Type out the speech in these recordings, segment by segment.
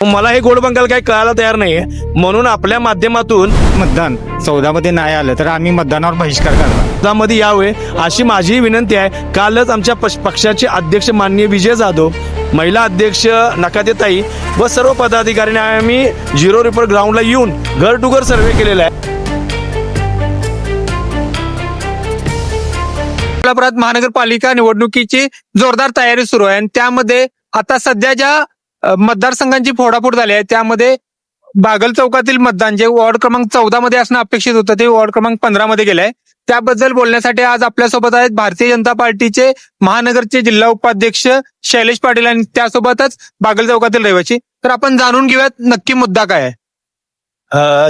मला हे गोड बंगाल काही कळायला तयार नाहीये. म्हणून आपल्या माध्यमातून मतदान. चौदामध्ये नाही आलं तर आम्ही मतदानावर बहिष्कार करणार. मध्ये यावे अशी माझी विनंती आहे. कालच आमच्या पक्ष- पक्षाचे अध्यक्ष माननीय विजय जाधव महिला अध्यक्ष नकातेताई व सर्व पदाधिकाऱ्यांनी आम्ही झिरो रिपोर्ट ग्राउंडला येऊन घर टू घर सर्वे केलेला आहे. कोल्हापुरात महानगरपालिका निवडणुकीची जोरदार तयारी सुरू आहे आणि त्यामध्ये आता सध्या ज्या मतदारसंघांची फोडाफोड झाली आहे. त्यामध्ये बागल चौकातील मतदान जे वॉर्ड क्रमांक चौदा मध्ये असणं अपेक्षित होतं ते वॉर्ड क्रमांक पंधरा मध्ये गेलंय. त्याबद्दल बोलण्यासाठी आज आपल्यासोबत आहेत भारतीय जनता पार्टीचे महानगरचे जिल्हा उपाध्यक्ष शैलेश पाटील आणि त्यासोबतच बागल चौकातील रहिवासी तर आपण जाणून घेऊयात नक्की मुद्दा काय आहे.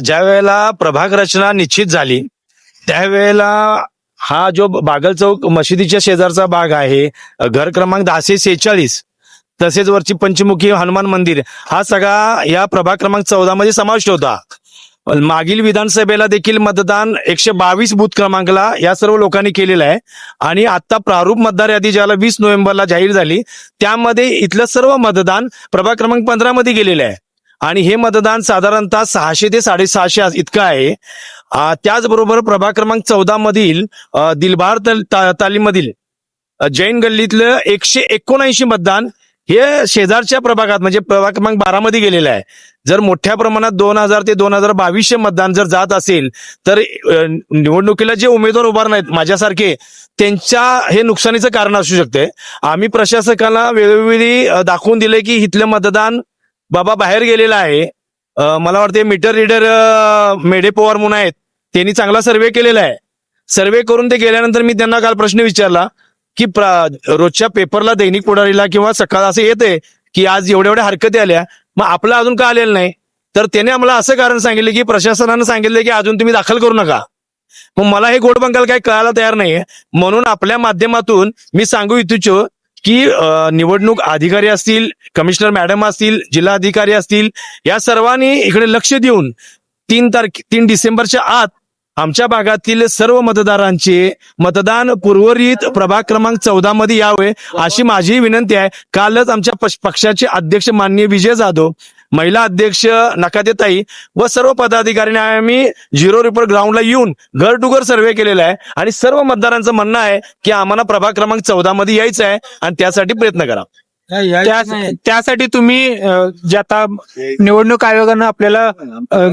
ज्या वेळेला प्रभाग रचना निश्चित झाली त्यावेळेला हा जो बागल चौक मशिदीच्या शेजारचा भाग आहे घर क्रमांक दहाशे सेहेचाळीस तसेच वरची पंचमुखी हनुमान मंदिर. हा सगळा या प्रभाग क्रमांक चौदा मध्ये समाविष्ट होता. मागील विधानसभेला देखील मतदान एकशे बावीस बूथ क्रमांकला या सर्व लोकांनी केलेलं आहे. आणि आता प्रारूप मतदार यादी ज्याला वीस नोव्हेंबरला जाहीर झाली त्यामध्ये इथलं सर्व मतदान प्रभाग क्रमांक पंधरा मध्ये गेलेलं आहे. आणि हे मतदान साधारणतः सहाशे ते साडेसहाशे इतकं आहे. त्याचबरोबर प्रभाग क्रमांक चौदा मधील दिलबार तल- ता- तालीमधील जैन गल्लीतलं एकशे एकोणऐंशी मतदान हे शेजारच्या प्रभागात म्हणजे प्रभाग क्रमांक बारा मध्ये गेलेलं आहे. जर मोठ्या प्रमाणात दोन हजार ते दोन हजार बावीसशे मतदान जर जात असेल तर निवडणुकीला जे उमेदवार उभारणार आहेत माझ्यासारखे त्यांच्या हे नुकसानीचं कारण असू शकते. आम्ही प्रशासकाला वेळोवेळी दाखवून दिले की इथलं मतदान बाबा बाहेर गेलेलं आहे. मला वाटते मीटर रीडर मेढे पवार म्हणून आहेत. त्यांनी चांगला सर्वे केलेला आहे. सर्वे करून ते गेल्यानंतर मी त्यांना काल प्रश्न विचारला की प्र- रोजच्या पेपरला दैनिक पुढारीला किंवा सकाळ असं येते की आज एवढ्या एवढ्या हरकती आल्या मग आपलं अजून का आलेलं नाही? तर त्याने आम्हाला असं कारण सांगितलं की प्रशासनानं सांगितलं की अजून तुम्ही दाखल करू नका. मग मला हे गोड बंगाल काही कळायला तयार नाही म्हणून आपल्या माध्यमातून मी सांगू इच्छितो की निवडणूक अधिकारी असतील कमिशनर मॅडम असतील जिल्हा अधिकारी असतील या सर्वांनी इकडे लक्ष देऊन तीन तारखे तीन डिसेंबरच्या आत आमच्या भागातील सर्व मतदारांचे मतदान पूर्वरित प्रभाग क्रमांक चौदा मध्ये यावे अशी माझी विनंती आहे. कालच आमच्या पक्षाचे अध्यक्ष माननीय विजय जाधव महिला अध्यक्ष नकातेताई व सर्व पदाधिकाऱ्यांनी आम्ही झिरो रिपोर्ट ग्राउंडला येऊन घर टू घर सर्वे केलेला आहे आणि सर्व मतदारांचं म्हणणं आहे की आम्हाला प्रभाग क्रमांक चौदा मध्ये यायचं आहे आणि त्यासाठी प्रयत्न करा. त्या- त्यासाठी तुम्ही अ, जे आता निवडणूक आयोगानं आपल्याला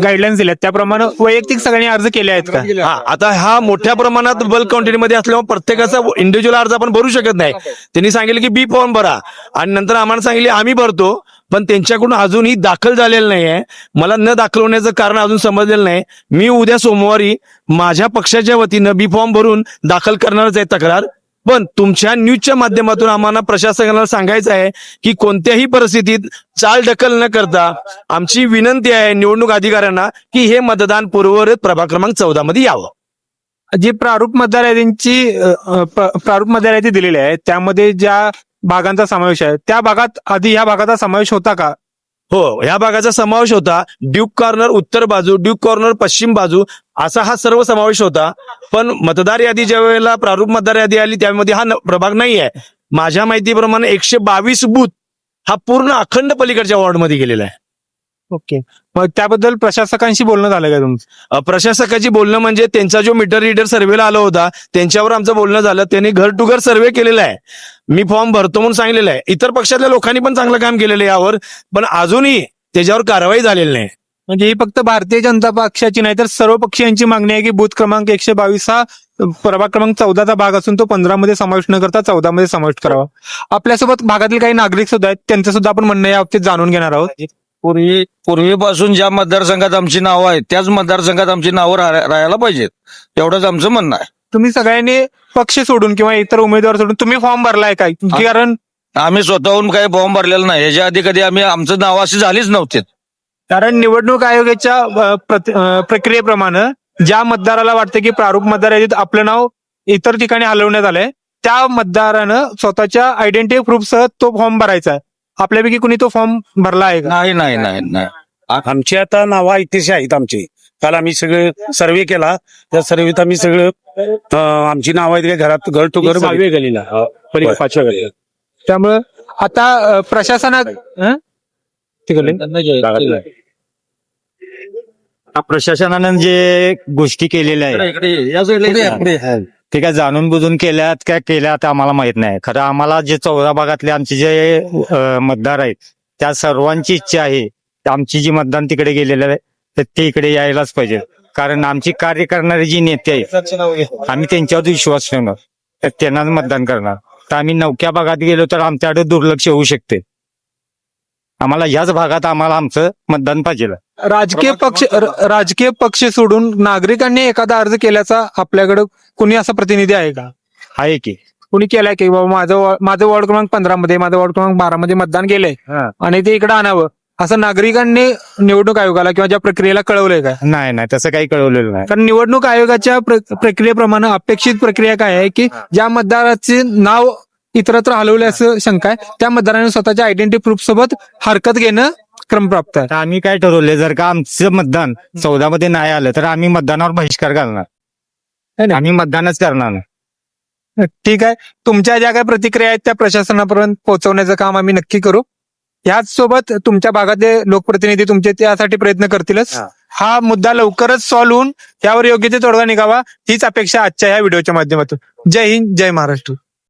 गाईडलाईन्स दिल्यात. त्याप्रमाणे वैयक्तिक सगळ्यांनी अर्ज केले आहेत का? हा आता हा मोठ्या प्रमाणात बल्क क्वांटिटी मध्ये असल्यामुळे प्रत्येकाचा इंडिव्हिज्युअल अर्ज आपण भरू शकत नाही. त्यांनी सांगितलं की बी फॉर्म भरा. आणि नंतर आम्हाला सांगितले आम्ही भरतो पण त्यांच्याकडून अजूनही दाखल झालेलं नाहीये. मला न दाखल होण्याचं कारण अजून समजलेलं नाही. मी उद्या सोमवारी माझ्या पक्षाच्या वतीनं बी फॉर्म भरून दाखल करणारच आहे तक्रार. पण तुमच्या न्यूजच्या माध्यमातून आम्हाला प्रशासनाला सांगायचं आहे की कोणत्याही परिस्थितीत चाल ढकल न करता आमची विनंती आहे निवडणूक अधिकाऱ्यांना की हे मतदान पूर्ववत प्रभाग क्रमांक चौदा मध्ये यावं. जी प्रारूप मतदार यादींची प्रारूप मतदार यादी दिलेली आहे त्यामध्ये ज्या भागांचा समावेश आहे त्या भागात आधी ह्या भागाचा समावेश होता का? हो ह्या भागाचा समावेश होता ड्यूक कॉर्नर उत्तर बाजू ड्यूक कॉर्नर पश्चिम बाजू असा हा सर्व समावेश होता. पण मतदार यादी ज्या वेळेला प्रारूप मतदार यादी आली त्यामध्ये हा प्रभाग नाही आहे माझ्या माहितीप्रमाणे एकशे बावीस बूथ हा पूर्ण अखंड पलीकडच्या वॉर्डमध्ये गेलेला आहे. ओके. मग त्याबद्दल प्रशासकांशी बोलणं झालं का तुमचं? अ, प्रशासकाची बोलणं म्हणजे त्यांचा जो मीटर रीडर सर्व्हेला आला होता त्यांच्यावर आमचं बोलणं झालं. त्यांनी घर टू घर सर्व्हे केलेला आहे. मी फॉर्म भरतो म्हणून सांगितलेलं आहे. इतर पक्षातल्या लोकांनी पण चांगलं काम केलेलं आहे यावर. पण अजूनही त्याच्यावर कारवाई झालेली नाही. म्हणजे ही फक्त भारतीय जनता पक्षाची नाही तर सर्व पक्षीयांची मागणी आहे की बूथ क्रमांक एकशे बावीस हा प्रभाग क्रमांक चौदाचा भाग असून तो पंधरा मध्ये समावेश न करता चौदा मध्ये समावेश करावा. आपल्यासोबत भागातील काही नागरिक सुद्धा आहेत त्यांचं सुद्धा आपण म्हणणं या बाबतीत जाणून घेणार आहोत. पूर्वी पूर्वीपासून ज्या मतदारसंघात आमची नावं आहेत त्याच मतदारसंघात आमची नावं राहा- राहायला पाहिजेत. एवढंच आमचं म्हणणं आहे. तुम्ही सगळ्यांनी पक्ष सोडून किंवा इतर उमेदवार सोडून तुम्ही फॉर्म भरलाय काय? कारण? आम्ही स्वतःहून काही फॉर्म भरलेला नाही. याच्या आधी कधी आम्ही आमचं नाव अशी झालीच नव्हती. कारण निवडणूक आयोगाच्या अ, प्रत- अ, प्रक्रियेप्रमाणे ज्या मतदाराला वाटतं की प्रारूप मतदार यादीत आपलं नाव इतर ठिकाणी हलवण्यात आलंय त्या मतदारानं स्वतःच्या आयडेंटिटी प्रूफसह तो फॉर्म भरायचा आहे. आपल्यापैकी कुणी तो फॉर्म भरला आहे का? नाही नाही नाही नाही. आमची आता नावं ऐतिहासिक आहेत आमची. काल आम्ही सगळं सर्वे केला. त्या सर्वेत आम्ही सगळं अं, आमची नावं आहेत का घरात घर टू घर सहाव्या गलीला. पाचव्या गलीला. त्यामुळं आता अ, प्रशासनात हं? प्रशासनानं जे गोष्टी केलेल्या आहेत. इकडे ये, या साईडला इकडे ये, इकडे. ये. ते काय जाणून बुजून केल्यात काय केल्यात आम्हाला माहीत नाही. खरं आम्हाला जे चौदा भागातले आमचे जे अं, मतदार आहेत त्या सर्वांची इच्छा आहे आमची जी मतदान तिकडे गेलेलं आहे तर ते इकडे यायलाच पाहिजे. कारण आमची कार्य करणारे जी नेते आहेत आम्ही त्यांच्यावर विश्वास ठेवणार तर त्यांनाच मतदान करणार. तर आम्ही नवक्या भागात गेलो तर आमच्याकडे दुर्लक्ष होऊ शकते. आम्हाला ह्याच भागात आम्हाला आमचं मतदान पाहिजे राजकीय पक्ष र- राजकीय पक्ष सोडून नागरिकांनी एखादा अर्ज केल्याचा आपल्याकडे कुणी असा प्रतिनिधी आहे का? आहे की. कुणी केलाय की बाबा माझं वॉ- माझं वॉर्ड क्रमांक पंधरा मध्ये माझं वॉर्ड क्रमांक बारा मध्ये मतदान केलंय हा. आणि ते इकडे आणावं. असं नागरिकांनी निवडणूक आयोगाला किंवा ज्या प्रक्रियेला कळवलंय का? नाही नाही तसं काही कळवलेलं नाही. कारण निवडणूक आयोगाच्या प्र- प्रक्रियेप्रमाणे अपेक्षित प्रक्रिया काय आहे की ज्या मतदाराचे नाव इतरत्र हलवले असं शंका आहे. त्या मतदाराने स्वतःच्या आयडेंटिटी प्रूफ सोबत हरकत घेणं क्रमप्राप्त आहे. तर आम्ही काय ठरवले जर का आमचं मतदान चौदा मध्ये नाही आलं तर आम्ही मतदानावर बहिष्कार घालणार. नाही. आम्ही मतदानच करणार नाही. ठीक आहे. तुमच्या ज्या काही प्रतिक्रिया आहेत त्या प्रशासनापर्यंत पोहोचवण्याचं काम आम्ही नक्की करू. याच सोबत तुमच्या भागातले लोकप्रतिनिधी तुमचे त्यासाठी प्रयत्न करतीलच. हा. हा मुद्दा लवकरच सॉल्व्ह होऊन यावर योग्य ते तोडगा निघावा हीच अपेक्षा आजच्या या व्हिडिओच्या माध्यमातून. जय हिंद जय महाराष्ट्र.